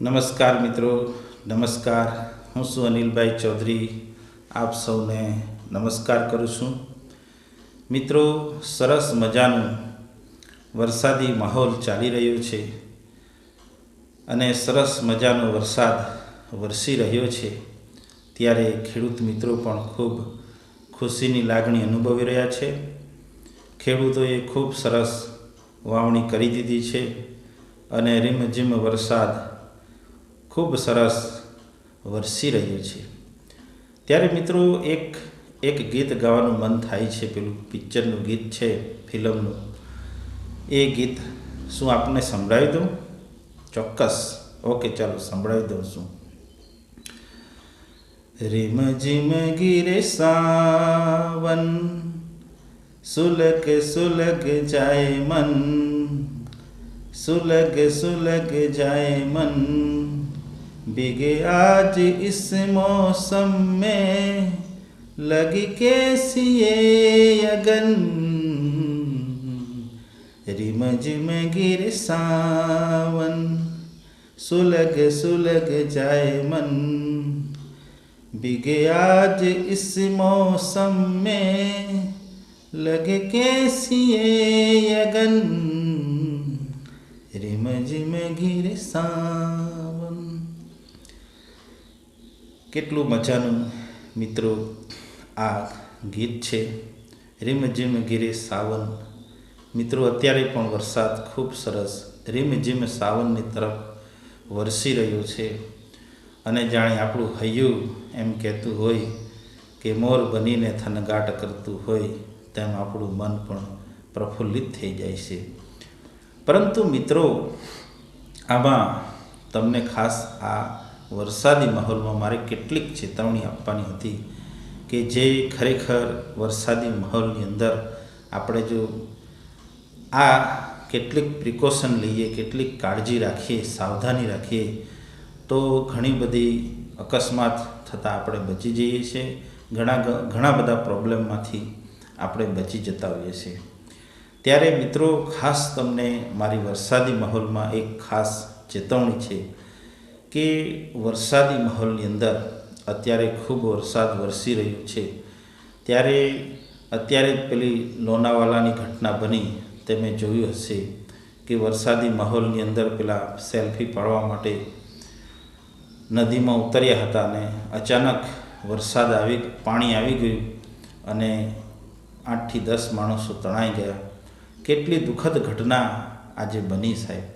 નમસ્કાર મિત્રો, નમસ્કાર. હું છું અનિલભાઈ ચૌધરી. આપ સૌને નમસ્કાર કરું છું. મિત્રો, સરસ મજાનું વરસાદી માહોલ ચાલી રહ્યો છે અને સરસ મજાનો વરસાદ વરસી રહ્યો છે. ત્યારે ખેડૂત મિત્રો પણ ખૂબ ખુશીની લાગણી અનુભવી રહ્યા છે. ખેડૂતોએ ખૂબ સરસ વાવણી કરી દીધી છે અને રીમઝીમ વરસાદ ખૂબ સરસ વરસી રહ્યું છે. ત્યારે મિત્રો એક એક ગીત ગાવાનું મન થાય છે, પેલું પિક્ચરનું ગીત છે, ફિલ્મનું. એ ગીત શું આપને સંભળાવી દઉં? ચોક્કસ. ઓકે, ચાલો સંભળાવી દઉં છું. રીમ જીમ ગીરે સાવન, સુલગ સુલગ જાય મન, સુલગ સુલગ જાય મન. बिगे आज इस मौसम में लगी कैसी ये अगन। रिमज में गिर सावन, सुलग सुलग जाए मन। बिगे आज इस मौसम में लग कैसी ये अगन। रिमज में गिर सावन। કેટલું મજાનું મિત્રો આ ગીત છે. રીમઝીમ ગીરે સાવન. મિત્રો, અત્યારે પણ વરસાદ ખૂબ સરસ. રીમઝીમ સાવનની તરફ વરસી રહ્યો છે. અને જાણે આપણું હૈયું એમ કહેતું હોય કે મોર બનીને થનગાટ કરતું હોય તેમ આપણું મન પણ પ્રફુલ્લિત થઈ જાય છે. પરંતુ મિત્રો, આમાં તમને ખાસ આ વરસાદી માહોલમાં મારે કેટલીક ચેતવણી આપવાની હતી કે જે ખરેખર વરસાદી માહોલની અંદર આપણે જો આ કેટલીક પ્રિકોશન લઈએ, કેટલીક કાળજી રાખીએ, સાવધાની રાખીએ, તો ઘણી બધી અકસ્માત થતાં આપણે બચી જઈએ છીએ. ઘણા ઘણા બધા પ્રોબ્લેમમાંથી આપણે બચી જતા હોઈએ છીએ. ત્યારે મિત્રો, ખાસ તમને મારી વરસાદી માહોલમાં એક ખાસ ચેતવણી છે. કે વરસાદી માહોલની અંદર અત્યારે ખૂબ વરસાદ વરસી રહ્યો છે. ત્યારે અત્યારે પેલી લોનાવાલાની ઘટના બની તમે જોયું હશે કે વરસાદી માહોલની અંદર પેલા સેલ્ફી પાડવા માટે નદીમાં ઉતર્યા હતા અને અચાનક વરસાદ આવી, પાણી આવી ગયું અને આઠથી દસ માણસો તણાઈ ગયા. કેટલી દુઃખદ ઘટના આજે બની સાહેબ.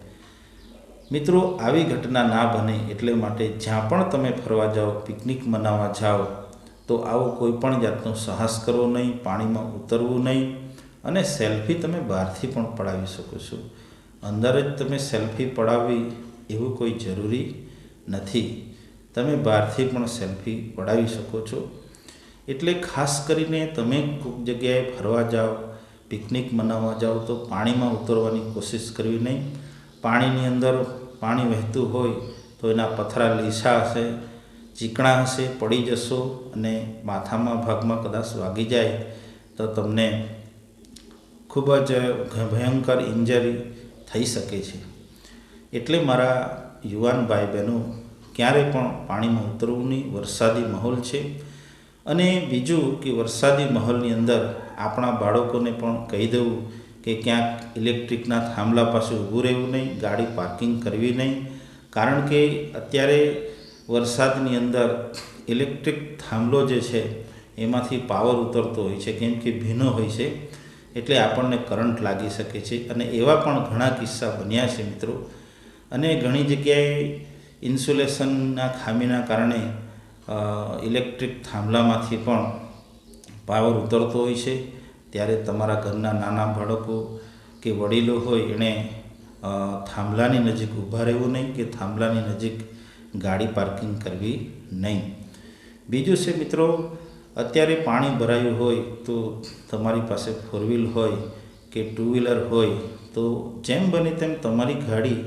મિત્રો, આવી ઘટના ના બને એટલે માટે જ્યાં પણ તમે ફરવા જાઓ, પિકનિક મનાવવા જાઓ, તો આવો કોઈ પણ જાતનો સાહસ કરવો નહીં, પાણીમાં ઉતરવું નહીં અને સેલ્ફી તમે બહારથી પણ પડાવી શકો છો. અંદર જ તમે સેલ્ફી પડાવવી એવું કોઈ જરૂરી નથી. તમે બહારથી પણ સેલ્ફી પડાવી શકો છો. એટલે ખાસ કરીને તમે કોઈક જગ્યાએ ફરવા જાઓ, પિકનિક મનાવવા જાઓ, તો પાણીમાં ઉતરવાની કોશિશ કરવી નહીં. પાણીની અંદર પાણી વહેતું હોય તો એના પથરા લીસા હશે, ચીકણા હશે, પડી જશો અને માથામાં ભાગમાં કદાચ વાગી જાય તો તમને ખૂબ જ ભયંકર ઇન્જરી થઈ શકે છે. એટલે મારા યુવાન ભાઈ બહેનો ક્યારે પણ પાણીમાં ઉતરવું નહીં, વરસાદી માહોલ છે. અને બીજું કે વરસાદી માહોલની અંદર આપણા બાળકોને પણ કહી દેવું કે ક્યાંક ઇલેક્ટ્રિકના થાંભલા પાસે ઊભું રહેવું નહીં, ગાડી પાર્કિંગ કરવી નહીં. કારણ કે અત્યારે વરસાદની અંદર ઇલેક્ટ્રિક થાંભલો જે છે, એમાંથી પાવર ઉતરતો હોય છે, કેમ કે ભીનો હોય છે, એટલે આપણને કરંટ લાગી શકે છે. અને એવા પણ ઘણા કિસ્સા બન્યા છે મિત્રો. અને ઘણી જગ્યાએ ઇન્સ્યુલેશનના ખામીના કારણે ઇલેક્ટ્રિક થાંભલામાંથી પણ પાવર ઉતરતો હોય છે. ત્યારે તમારા ઘરના નાના બાળકો કે વડીલો હોય, એણે થાંભલાની નજીક ઊભા રહેવું નહીં કે થાંભલાની નજીક ગાડી પાર્કિંગ કરવી નહીં. બીજું છે મિત્રો, અત્યારે પાણી ભરાયું હોય તો તમારી પાસે ફોર વ્હીલ હોય કે ટુ વ્હીલર હોય તો જેમ બને તેમ તમારી ગાડી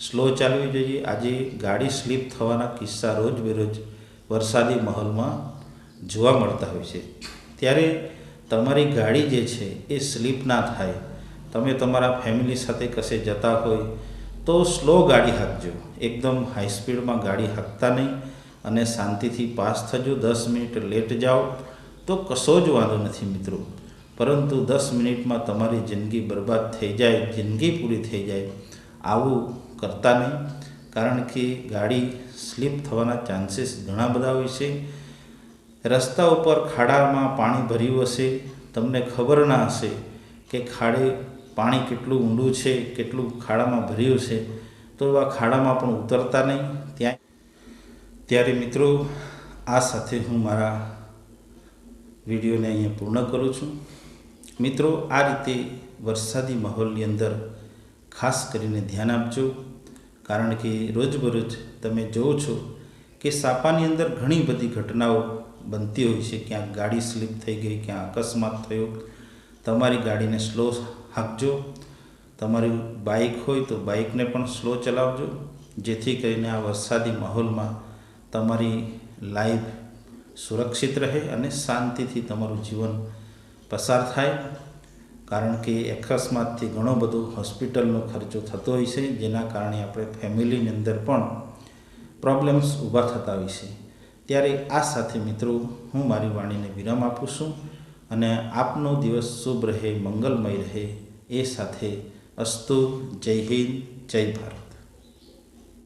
સ્લો ચાલવી જોઈએ. આજે ગાડી સ્લીપ થવાના કિસ્સા રોજ બેરોજ વરસાદી માહોલમાં જોવા મળતા હોય છે. ત્યારે તમારી ગાડી જે છે એ સ્લીપ ના થાય. તમે તમારા ફેમિલી સાથે કશે જતા હોય તો સ્લો ગાડી હાંકજો. એકદમ હાઈ સ્પીડમાં ગાડી હાંકતા નહીં અને શાંતિથી પાસ થજો. દસ મિનિટ લેટ જાઓ તો કશો જ વાંધો નથી મિત્રો. પરંતુ દસ મિનિટમાં તમારી જિંદગી બરબાદ થઈ જાય, જિંદગી પૂરી થઈ જાય આવું કરતા નહીં. કારણ કે ગાડી સ્લીપ થવાના ચાન્સીસ ઘણા બધા હોય છે. રસ્તા ઉપર ખાડામાં પાણી ભર્યું હશે? તમને ખબર ના હશે કે ખાડે પાણી કેટલું ઊંડું છે, કેટલું ખાડામાં ભર્યું છે. તો એવા ખાડામાં પણ ઉતરતા નહીં. ત્યાં ત્યારે મિત્રો, આ સાથે હું મારા વિડીયોને અહીંયા પૂર્ણ કરું છું. મિત્રો, આ રીતે વરસાદી માહોલની અંદર ખાસ કરીને ધ્યાન આપજો. કારણ કે રોજબરોજ તમે જોવો છો કે સાપાની અંદર ઘણી બધી ઘટનાઓ બનતી હોય છે, ક્યાંક ગાડી સ્લીપ થઈ ગઈ ક્યાં અકસ્માત થયો, તમારી ગાડીને સ્લો હાંકજો. તમારી બાઇક હોય તો બાઇકને પણ સ્લો ચલાવજો, જેથી કરીને આ વરસાદી માહોલમાં તમારી લાઈફ સુરક્ષિત રહે અને શાંતિથી તમારું જીવન પસાર થાય. કારણ કે અકસ્માતથી ઘણો બધો હોસ્પિટલનો ખર્ચો થતો હોય છે, જેના કારણે આપણે ફેમિલીની અંદર પણ પ્રોબ્લેમ્સ ઊભા થતા હોય છે. ત્યારે આ સાથે મિત્રો હું મારી વાણીને વિરામ આપું છું અને આપનો દિવસ શુભ રહે, મંગલમય રહે એ સાથે અસ્તુ, જય હિન્દ, જય ભારત.